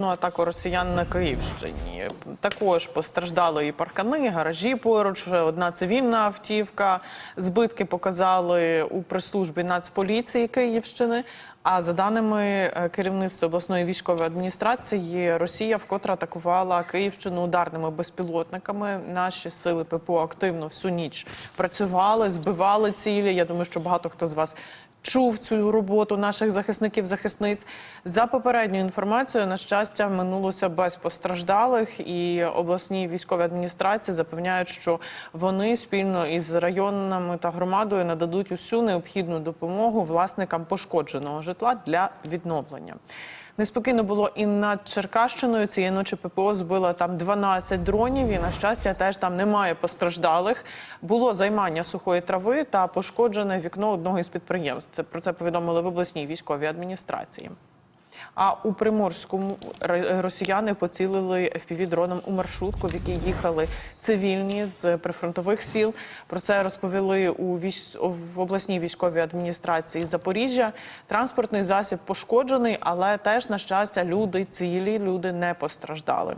Ну, атаку росіян на Київщині. Також постраждали і паркани, і гаражі поруч. Одна цивільна автівка. Збитки показали у прес-службі Нацполіції Київщини. А за даними е, керівництва обласної військової адміністрації, Росія вкотре атакувала Київщину ударними безпілотниками. Наші сили ППО активно всю ніч працювали, збивали цілі. Я думаю, що багато хто з вас чув цю роботу наших захисників захисниць. За попередньою інформацією, на щастя, минулося без постраждалих, і обласні військові адміністрації запевняють, що вони спільно із районами та громадою нададуть усю необхідну допомогу власникам пошкодженого житла для відновлення. Неспокійно було і над Черкащиною. Цієї ночі ППО збила там 12 дронів. І на щастя, теж там немає постраждалих. Було займання сухої трави та пошкоджене вікно одного із підприємств. Про це повідомили в обласній військовій адміністрації. А у Приморському росіяни поцілили FPV-дроном у маршрутку, в якій їхали цивільні з прифронтових сіл. Про це розповіли у військ... в обласній військовій адміністрації Запоріжжя. Транспортний засіб пошкоджений, але теж на щастя люди цілі, люди не постраждали.